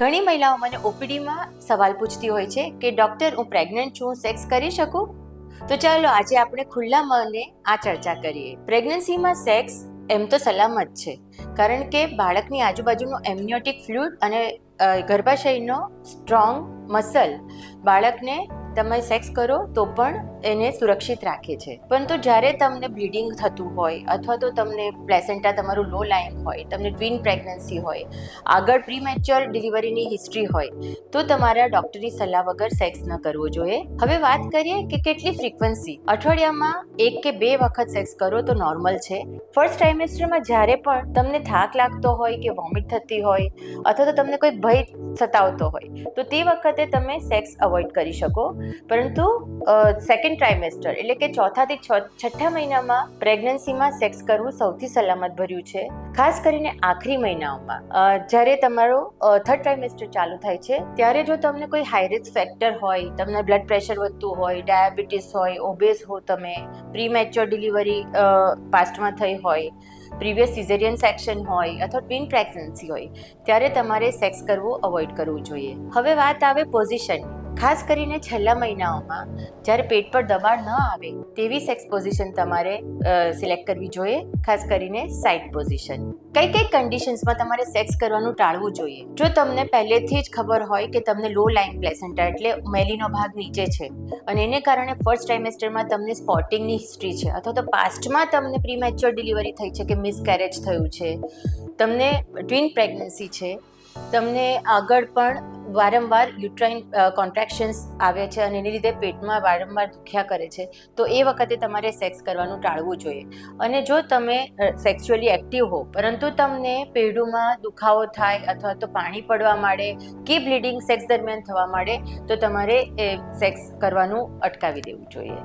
ઘણી મહિલાઓ મને ઓપીડીમાં સવાલ પૂછતી હોય છે કે, ડૉક્ટર, હું પ્રેગ્નન્ટ છું સેક્સ કરી શકું? તો ચાલો, આજે આપણે ખુલ્લા મને આ ચર્ચા કરીએ. પ્રેગ્નન્સીમાં સેક્સ એમ તો સલામત છે, કારણ કે બાળકની આજુબાજુનો એમ્નિયોટિક ફ્લુઇડ અને ગર્ભાશયનો સ્ટ્રોંગ મસલ બાળકને તમે સેક્સ કરો તો પણ એને સુરક્ષિત રાખે છે. પરંતુ જ્યારે તમને બ્લીડિંગ થતું હોય અથવા તો તમને પ્લેસેન્ટા તમારું લો લાઈન હોય, તમને ટ્વિન પ્રેગ્નન્સી હોય, આગળ પ્રીમેચ્યોર ડિલિવરીની હિસ્ટ્રી હોય, તો તમારા ડૉક્ટરની સલાહ વગર સેક્સ ન કરવો જોઈએ. હવે વાત કરીએ કે કેટલી ફ્રીક્વન્સી અઠવાડિયામાં એક કે બે વખત સેક્સ કરો તો નોર્મલ છે. ફર્સ્ટ ટ્રાઇમેસ્ટરમાં જ્યારે પણ તમને થાક લાગતો હોય કે વોમિટ થતી હોય અથવા તો તમને કોઈ ભય સતાવતો હોય, તો તે વખતે તમે સેક્સ અવોઇડ કરી શકો. પરંતુ સેકન્ડ ટ્રાઇમેસ્ટર એટલે કે ચોથાથી છઠ્ઠા મહિનામાં પ્રેગ્નન્સીમાં સેક્સ કરવું સૌથી સલામત ભર્યું છે. ખાસ કરીને આખરી મહિનાઓમાં. જ્યારે તમારો થર્ડ ટ્રાઇમેસ્ટર ચાલુ થાય છે, ત્યારે જો તમને કોઈ હાઈ રિસ્ક ફેક્ટર હોય, તમને બ્લડ પ્રેશર વધતું હોય ડાયાબિટીસ હોય ઓબેસ હો તમે પ્રીમેચ્યોર ડિલિવરી પાસ્ટમાં થઈ હોય પ્રીવિયસ સિઝેરિયન સેક્શન હોય અથવા ટ્વિન પ્રેગ્નન્સી હોય, ત્યારે તમારે સેક્સ કરવું અવોઇડ કરવું જોઈએ. હવે વાત આવે પોઝિશન ખાસ કરીને છેલ્લા મહિનાઓમાં, જ્યારે પેટ પર દબાણ ન આવે, તેવી સેક્સ પોઝિશન તમારે સિલેક્ટ કરવી જોઈએ, ખાસ કરીને સાઇડ પોઝિશન કઈ કઈ કન્ડિશન્સમાં તમારે સેક્સ કરવાનું ટાળવું જોઈએ? જો તમને પહેલેથી જ ખબર હોય કે તમને લો લાઇન પ્લેસેન્ટા એટલે મેલીનો ભાગ નીચે છે, અને એને કારણે ફર્સ્ટ ટ્રાઇમેસ્ટરમાં તમને સ્પોટિંગની હિસ્ટ્રી છે, અથવા તો પાસ્ટમાં તમને પ્રીમેચ્યોર ડિલિવરી થઈ છે કે મિસકેરેજ થયું છે, તમને ટ્વિન પ્રેગ્નન્સી છે, તમને આગળ પણ વારંવાર યુટ્રાઇન કોન્ટ્રાક્શન્સ આવે છે અને એને લીધે પેટમાં વારંવાર દુખ્યા કરે છે. તો એ વખતે તમારે સેક્સ કરવાનું ટાળવું જોઈએ. અને જો તમે સેક્સ્યુઅલી એક્ટિવ હો, પરંતુ તમને પેઢુમાં દુખાવો થાય અથવા તો પાણી પડવા માંડે કે બ્લીડિંગ સેક્સ દરમિયાન થવા માંડે, તો તમારે એ સેક્સ કરવાનું અટકાવી દેવું જોઈએ.